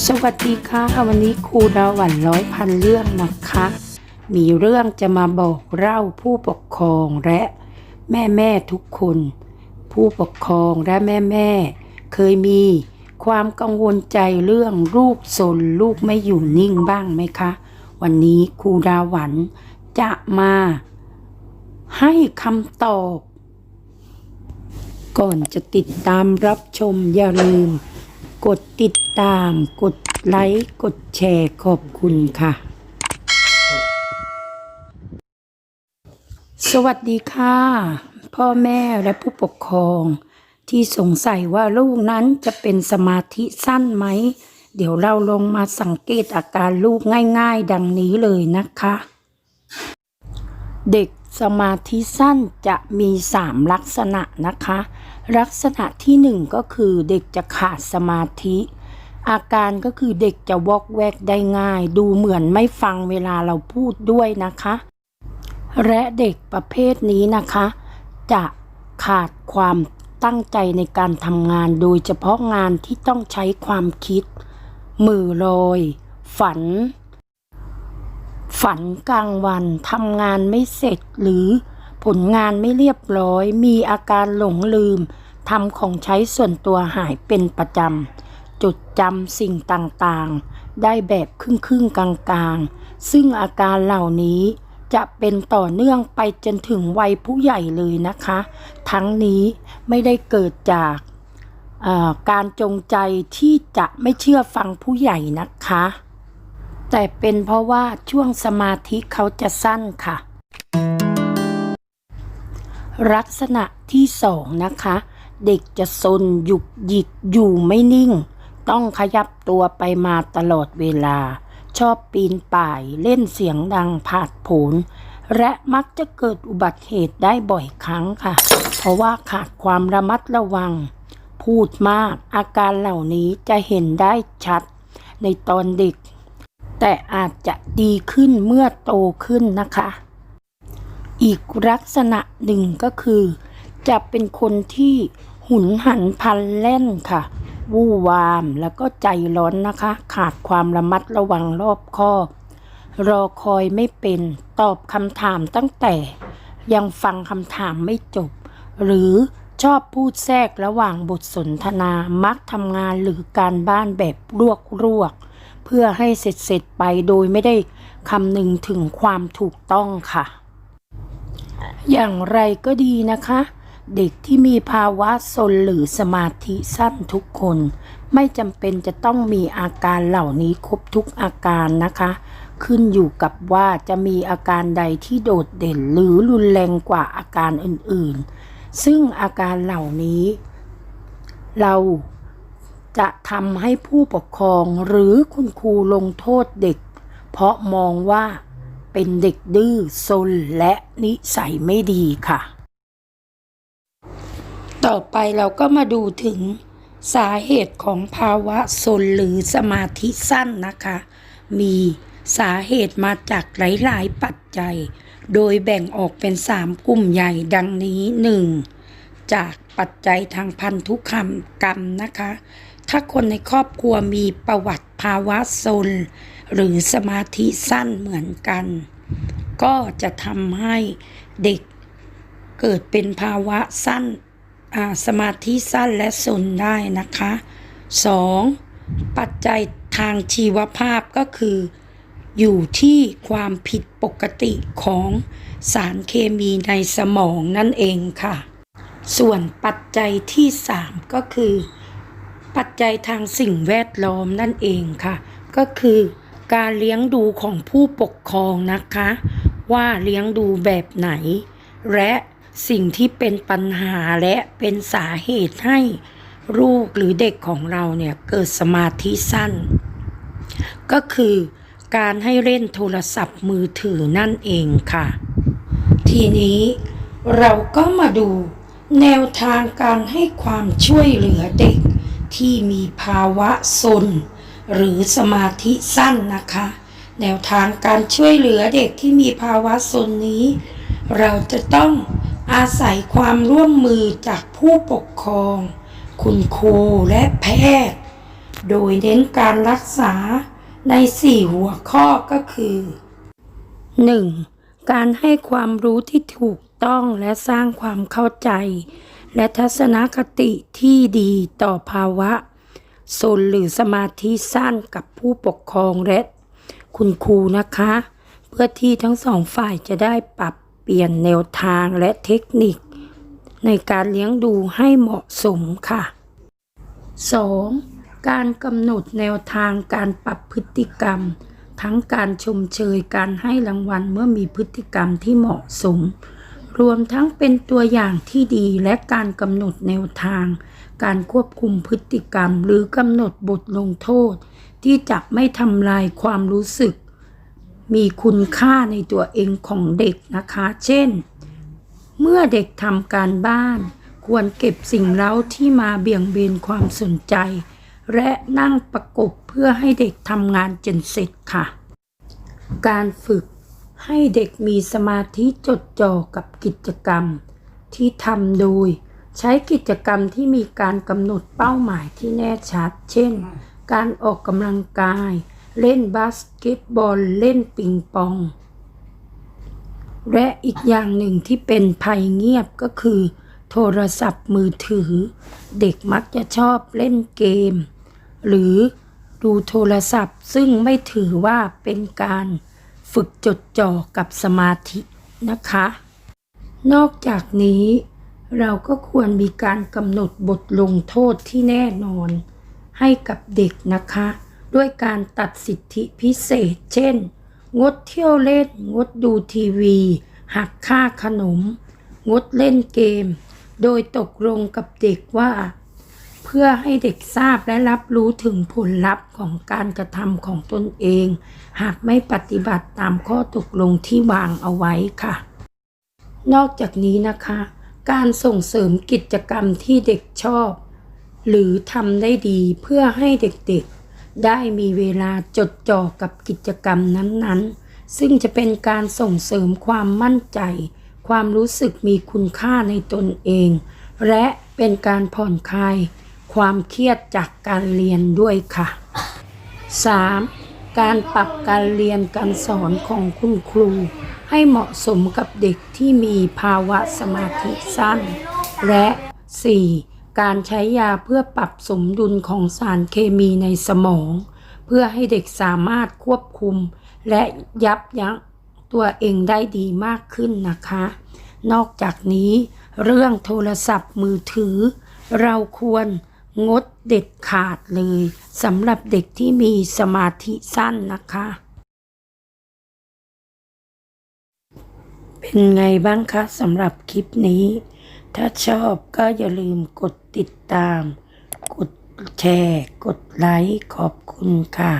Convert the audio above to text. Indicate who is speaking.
Speaker 1: สวัสดีค่ะ วันนี้ครูดาวันร้อยพันเรื่องนะคะ มีเรื่องจะมาบอกเล่าผู้ปกครองและแม่แม่ทุกคน ผู้ปกครองและแม่แม่เคยมีความกังวลใจเรื่องลูกสนลูกไม่อยู่นิ่งบ้างไหมคะ วันนี้ครูดาวันจะมาให้คำตอบ ก่อนจะติดตามรับชมอย่าลืม กดติดตาม กดไลค์ กดแชร์ขอบคุณค่ะ สวัสดีค่ะ พ่อแม่และผู้ปกครอง ที่สงสัยว่าลูกนั้นจะเป็นสมาธิสั้นไหม เดี๋ยวเราลงมาสังเกตอาการลูกง่ายๆ ดังนี้เลยนะคะ เด็กสมาธิสั้นจะมีสามลักษณะนะคะ ลักษณะที่หนึ่งก็คือเด็กจะขาดสมาธิ อาการก็คือเด็กจะวอกแวกได้ง่าย ดูเหมือนไม่ฟังเวลาเราพูดด้วยนะคะ และเด็กประเภทนี้นะคะ จะขาดความตั้งใจในการทำงาน โดยเฉพาะงานที่ต้องใช้ความคิด มือลอย ฝัน ฝันกลางวันทำงานไม่เสร็จหรือผลงานไม่เรียบร้อย มีอาการหลงลืม ทำของใช้ส่วนตัวหายเป็นประจำ จดจำสิ่งต่างๆ ได้แบบครึ่งครึ่งๆกลางๆ ซึ่งอาการเหล่านี้จะเป็นต่อเนื่องไปจนถึงวัยผู้ใหญ่เลยนะคะ ทั้งนี้ไม่ได้เกิดจากการจงใจที่จะไม่เชื่อฟังผู้ใหญ่นะคะ แต่เป็นเพราะว่าช่วงสมาธิเขาจะสั้นค่ะ ลักษณะที่สองนะคะ เด็กจะซนหยุกหยิกอยู่ไม่นิ่ง ต้องขยับตัวไปมาตลอดเวลา ชอบปีนป่ายเล่นเสียงดังผาดโผนและมักจะเกิดอุบัติเหตุได้บ่อยครั้งค่ะ เพราะว่าขาดความระมัดระวัง พูดมากอาการเหล่านี้จะเห็นได้ชัดในตอนเด็ก แต่อาจจะดีขึ้นเมื่อโตขึ้นนะคะ อีกลักษณะหนึ่งก็คือ จะเป็นคนที่ หุนหันพันแล่นค่ะ วู่วามแล้วก็ใจร้อนนะคะ ขาดความระมัดระวังรอบคอบ รอคอยไม่เป็น ตอบคำถามตั้งแต่ยังฟังคำถามไม่จบ หรือชอบพูดแทรกระหว่างบทสนทนามักทำงานหรือการบ้านแบบรวกรวก เพื่อให้เสร็จเสร็จไปโดยไม่ได้คำนึงถึงความถูกต้องค่ะ อย่างไรก็ดีนะคะ เด็กที่มีภาวะซนหรือสมาธิสั้นทุกคน ไม่จำเป็นจะต้องมีอาการเหล่านี้ครบทุกอาการนะคะ ขึ้นอยู่กับว่าจะมีอาการใดที่โดดเด่นหรือรุนแรงกว่าอาการอื่นๆ ซึ่งอาการเหล่านี้ เราจะทำให้ผู้ปกครองหรือคุณครูลงโทษเด็ก เพราะมองว่าเป็นเด็กดื้อซนและนิสัยไม่ดีค่ะ ต่อไปเราก็มาดูถึงสาเหตุของภาวะซนหรือสมาธิสั้นนะคะ มีสาเหตุมาจากหลาย ๆ ปัจจัย โดยแบ่งออกเป็น 3 กลุ่มใหญ่ดังนี้ 1. จากปัจจัยทางพันธุกรรมกรรมนะคะ ถ้าคนในครอบครัวมีประวัติภาวะซนหรือสมาธิสั้นเหมือนกัน ก็จะทำให้เด็กเกิดเป็นภาวะสั้น สมาธิสั้นและซนได้นะคะ 2. ปัจจัยทางชีวภาพก็คือ อยู่ที่ความผิดปกติของสารเคมีในสมองนั่นเองค่ะ ส่วนปัจจัยที่ 3 ก็คือ ปัจจัยทางสิ่งแวดล้อมนั่นเองค่ะ ก็คือการเลี้ยงดูของผู้ปกครองนะคะ ว่าเลี้ยงดูแบบไหน และ สิ่งที่เป็นปัญหาและเป็นสาเหตุให้ลูกหรือเด็กของเราเนี่ยเกิดสมาธิสั้น ก็คือการให้เล่นโทรศัพท์มือถือนั่นเองค่ะ ทีนี้เราก็มาดูแนวทางการให้ความช่วยเหลือเด็กที่มีภาวะซนหรือสมาธิสั้นนะคะ แนวทางการช่วยเหลือเด็กที่มีภาวะซนนี้ เราจะต้อง อาศัยความร่วมมือจากผู้ปกครอง คุณครูและแพทย์ โดยเน้นการรักษาในสี่หัวข้อก็คือ 1. การให้ความรู้ที่ถูกต้องและสร้างความเข้าใจ และทัศนคติที่ดีต่อภาวะโซนหรือสมาธิสั้นกับผู้ปกครองและ คุณครูนะคะ เพื่อที่ทั้งสองฝ่ายจะได้ปรับ ปลี่ยนแนวทางและเทคนิค ในการเลี้ยงดูให้เหมาะสมค่ะ 2. การกำหนดแนวทางการปรับพฤติกรรม ทั้งการชมเชยการให้รางวัลเมื่อมีพฤติกรรมที่เหมาะสม รวมทั้งเป็นตัวอย่างที่ดีและการกำหนดแนวทาง การควบคุมพฤติกรรม หรือกำหนดบทลงโทษ ที่จะไม่ทำลายความรู้สึก มีคุณค่าในตัวเองของเด็กนะคะ เช่น เมื่อเด็กทำการบ้าน ควรเก็บสิ่งเร้าที่มาเบี่ยงเบนความสนใจ และนั่งประกบเพื่อให้เด็กทำงานจนเสร็จค่ะ การฝึกให้เด็กมีสมาธิจดจ่อกับกิจกรรม ที่ทำโดย ใช้กิจกรรมที่มีการกำหนดเป้าหมายที่แน่ชัด เช่น การออกกำลังกาย เล่นบาสเกตบอลเล่นปิงปอง และอีกอย่างหนึ่งที่เป็นภัยเงียบก็คือ โทรศัพท์มือถือ เด็กมักจะชอบเล่นเกม หรือดูโทรศัพท์ซึ่งไม่ถือว่าเป็นการฝึกจดจ่อกับสมาธินะคะ นอกจากนี้เราก็ควรมีการกำหนดบทลงโทษที่แน่นอนให้กับเด็กนะคะ ด้วยการตัดสิทธิพิเศษ เช่น งดเที่ยวเล่น งดดูทีวี หักค่าขนม งดเล่นเกม โดยตกลงกับเด็กว่า เพื่อให้เด็กทราบและรับรู้ถึงผลลัพธ์ของการกระทำของตนเอง หากไม่ปฏิบัติตามข้อตกลงที่วางเอาไว้ค่ะ นอกจากนี้นะคะ การส่งเสริมกิจกรรมที่เด็กชอบ หรือทำได้ดีเพื่อให้เด็กๆ ได้มีเวลาจดจ่อกับกิจกรรมนั้นๆ ซึ่งจะเป็นการส่งเสริมความมั่นใจ ความรู้สึกมีคุณค่าในตนเอง และเป็นการผ่อนคลาย ความเครียดจากการเรียนด้วยค่ะ 3. การปรับการเรียนการสอนของคุณครู ให้เหมาะสมกับเด็กที่มีภาวะสมาธิสั้น และ 4. การใช้ยาเพื่อปรับสมดุลของสารเคมีในสมอง เพื่อให้เด็กสามารถควบคุม และยับยั้งตัวเองได้ดีมากขึ้นนะคะ นอกจากนี้ เรื่องโทรศัพท์มือถือ เราควรงดเด็ดขาดเลยสำหรับเด็กที่มีสมาธิสั้นนะคะ เป็นไงบ้างคะสำหรับคลิปนี้ ถ้าชอบก็อย่าลืมกดติดตาม กดแชร์ กดไลค์ ขอบคุณค่ะ